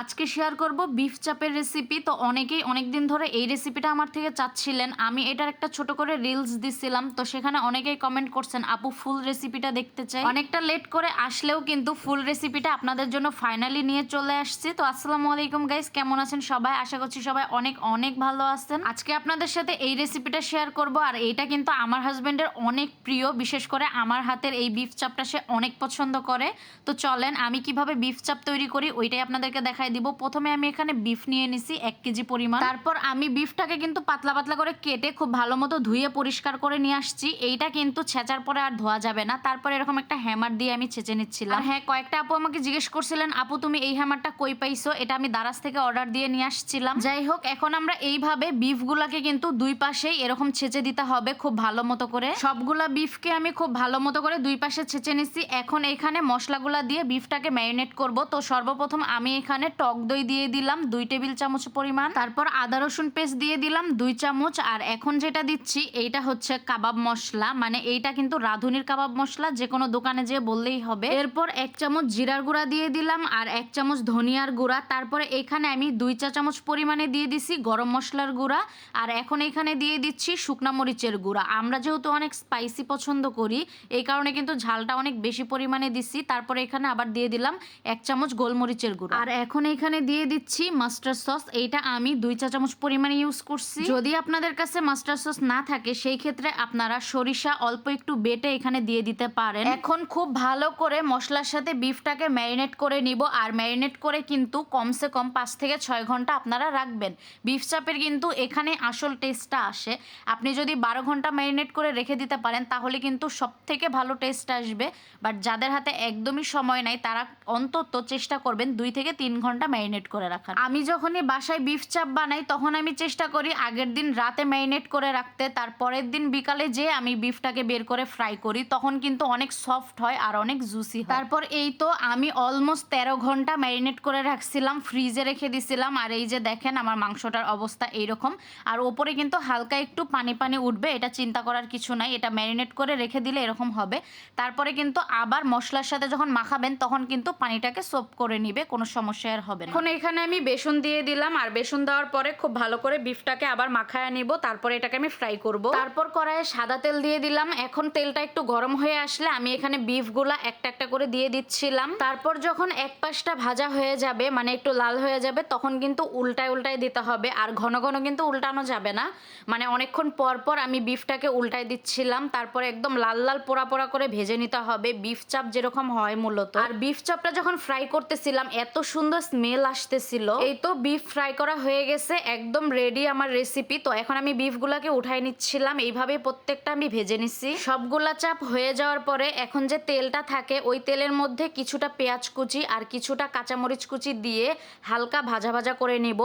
আজকে শেয়ার করব বিফ চাপের রেসিপি তো অনেকেই অনেক দিন ধরে এই রেসিপিটা আমার থেকে চাচ্ছিলেন। আমি এটার একটা ছোট করে রিলস দিছিলাম। তো সেখানে অনেকেই কমেন্ট করছেন, আপু ফুল রেসিপিটা দেখতে চাই? অনেকটা লেট করে আসলেও কিন্তু ফুল রেসিপিটা আপনাদের জন্য ফাইনালি নিয়ে চলে আসছি। তো আসসালামু আলাইকুম গাইস কেমন আছেন সবাই? আশা করছি সবাই অনেক অনেক ভালো আছেন। আজকে আপনাদের সাথে এই রেসিপিটা শেয়ার করব। আর এইটা কিন্তু আমার হাজব্যান্ডের অনেক প্রিয়। বিশেষ করে আমার হাতের এই বিফ চাপটা সে অনেক পছন্দ করে। তো চলেন, আমি কীভাবে বিফ চাপ তৈরি করি, ওইটাই আপনাদেরকে দেখাই দিব। প্রথমে আমি এখানে বিফ নিয়ে নিছি এক কেজি পরিমাণ। তারপর আমি বিফটাকে কিন্তু পাতলা পাতলা করে কেটে খুব ভালো মতো ধুয়ে পরিষ্কার করে নিয়ে আসছি। এইটা কিন্তু ছেঁচার পরে আর ধোয়া যাবে না। তারপর এরকম একটা হ্যামার দিয়ে আমি ছেঁচে নিচ্ছিলাম। আর হ্যাঁ কয়েকটা আপু আমাকে জিজ্ঞেস করছিলেন আপু তুমি এই হ্যামারটা কই পাইছো? এটা আমি দারাজ থেকে অর্ডার দিয়ে নিয়ে আসছিলাম। যাই হোক এখন আমরা এইভাবে বিফগুলাকে কিন্তু দুই পাশেই এরকম ছেঁচে দিতে হবে খুব ভালো মতো করে। সবগুলা বিফকে আমি খুব ভালো মতো করে দুই পাশে ছেঁচে নিচ্ছি এখন এখানে মশলাগুলা দিয়ে বিফটাকে ম্যারিনেট করব। তো সর্বপ্রথম আমি এখানে টক দই দিয়ে দিলাম দুই টেবিল চামচ পরিমাণ। তারপর আদা রসুন পেস্ট দিয়ে দিলাম দুই চামচ। আর এখন যেটা দিচ্ছি, এইটা হচ্ছে কাবাব মশলা। মানে এইটা কিন্তু রাঁধুনির কাবাব মশলা যে কোনো দোকানে যেয়ে বললেই হবে। এরপর এক চামচ জিরার গুঁড়া দিয়ে দিলাম আর এক চামচ ধনিয়ার গুঁড়া। তারপরে এখানে আমি দুই চা চামচ পরিমাণে দিয়ে দিছি গরম মশলার গুঁড়া। আর এখন এখানে দিয়ে দিচ্ছি শুকনা মরিচের গুঁড়া। আমরা যেহেতু অনেক স্পাইসি পছন্দ করি, এই কারণে কিন্তু ঝালটা অনেক বেশি পরিমাণে দিচ্ছি তারপরে এখানে আবার দিয়ে দিলাম এক চামচ গোলমরিচের গুঁড়া। আর এখন এখানে দিয়ে দিচ্ছি মাস্টার সস। এইটা আমি দুই চা চামচ পরিমাণে ইউজ করছি। যদি আপনাদের কাছে মাস্টার সস না থাকে, সেই ক্ষেত্রে আপনারা সরিষা অল্প একটু বেটে এখানে দিয়ে দিতে পারেন। এখন খুব ভালো করে মশলার সাথে বিফটাকে ম্যারিনেট করে নিব। আর ম্যারিনেট করে কিন্তু কমসে কম পাঁচ থেকে ছয় ঘণ্টা আপনারা রাখবেন। বিফ চাপের কিন্তু এখানে আসল টেস্টটা আসে। আপনি যদি বারো ঘণ্টা ম্যারিনেট করে রেখে দিতে পারেন, তাহলে কিন্তু সব থেকে ভালো টেস্ট আসবে। বাট যাদের হাতে একদমই সময় নাই, তারা অন্তত চেষ্টা করবেন দুই থেকে তিন ঘণ্টা ম্যারিনেট করে রাখার। আমি যখনই বাসায় বিফ চাপ বানাই, তখন আমি চেষ্টা করি আগের দিন রাতে ম্যারিনেট করে রাখতে তার পরের দিন বিকালে যে আমি বিফটাকে বের করে ফ্রাই করি, তখন কিন্তু অনেক সফট হয় আর অনেক জুসি হয়। তারপর এই তো আমি অলমোস্ট তেরো ঘণ্টা ম্যারিনেট করে রাখছিলাম ফ্রিজে রেখে দিছিলাম, আর এই যে দেখেন আমার মাংসটার অবস্থা এইরকম। আর ওপরে কিন্তু হালকা একটু পানি পানি উঠবে, এটা চিন্তা করার কিছু নাই, এটা ম্যারিনেট করে রেখে দিলে এরকম হবে। তারপরে কিন্তু আবার মশলার সাথে যখন মাখাবেন, তখন কিন্তু পানিটাকে সোপ করে নিবে, কোনো সমস্যা হবে না। এখন এখানে আমি বেসন দিয়ে দিলাম আর বেসন দেওয়ার পরে খুব ভালো করে বিফটাকে আবার মাখায় নিব তারপরে এটাকে আমি ফ্রাই করব। তারপর কড়াইয়ে সাদা তেল দিয়ে দিলাম। এখন তেলটা একটু গরম হয়ে আসলে আমি এখানে বিফগুলা একটা একটা করে দিয়ে দিচ্ছিলাম। তারপর যখন এক পাশটা ভাজা হয়ে যাবে মানে একটু লাল হয়ে যাবে তখন কিন্তু উল্টায় উল্টায় দিতে হবে আর ঘন ঘন কিন্তু উল্টানো যাবে না। মানে অনেকক্ষণ পর পর আমি বিফটাকে উল্টায় দিচ্ছিলাম। তারপরে একদম লাল লাল পোড়া পোড়া করে ভেজে নিতে হবে। বিফ চাপ যেরকম হয় মূলত। আর বিফ চাপটা যখন ফ্রাই করতেছিলাম এত সুন্দর স্মেল আসতেছিল। এই তো বিফ ফ্রাই করা হয়ে গেছে, একদম রেডি আমার রেসিপি তো এখন আমি বিফগুলাকে উঠাই নিচ্ছিলাম এইভাবে প্রত্যেকটা আমি ভেজে নিচ্ছি সবগুলা চাপ হয়ে যাওয়ার পরে এখন যে তেলটা থাকে, ওই তেলের মধ্যে কিছুটা পেঁয়াজ কুচি আর কিছুটা কাঁচামরিচ কুচি দিয়ে হালকা ভাজা ভাজা করে নিব।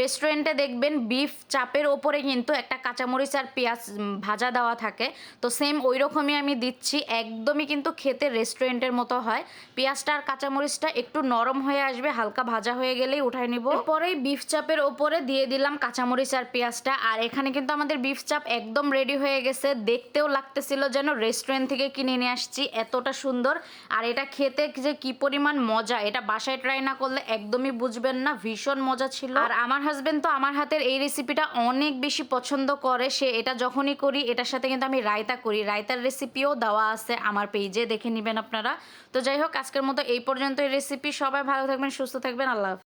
রেস্টুরেন্টে দেখবেন বিফ চাপের ওপরে কিন্তু একটা কাঁচামরিচ আর পেঁয়াজ ভাজা দেওয়া থাকে। তো সেম ওই রকমই আমি দিচ্ছি, একদমই কিন্তু খেতে রেস্টুরেন্টের মতো হয়। পেঁয়াজটা আর কাঁচামরিচটা একটু নরম হয়ে আসবে, হালকা ভাজা হয়ে গেলেই উঠাই নিব। পরেই বিফ চাপের ওপরে দিয়ে দিলাম কাঁচামরিচ আর পেঁয়াজটা। আর এখানে কিন্তু আমাদের বিফ চাপ একদম রেডি হয়ে গেছে। দেখতেও লাগতেছিল যেন রেস্টুরেন্ট থেকে কিনে নিয়ে আসছি, এতটা সুন্দর। আর এটা খেতে যে কি পরিমাণ মজা, এটা বাসায় ট্রাই না করলে একদমই বুঝবেন না, ভীষণ মজা ছিল। আর আমার হাজবেন্ড তো আমার হাতের এই রেসিপিটা অনেক বেশি পছন্দ করে। সে এটা যখনই করি, এটার সাথে কিন্তু আমি রায়তা করি। রায়তার রেসিপিও দেওয়া আছে আমার পেজে দেখে নেবেন আপনারা। তো যাই হোক, আজকের মতো এই পর্যন্ত এই রেসিপি সবাই ভালো থাকবেন, সুস্থ থাকবেন। আল্লাহ হাফেজ।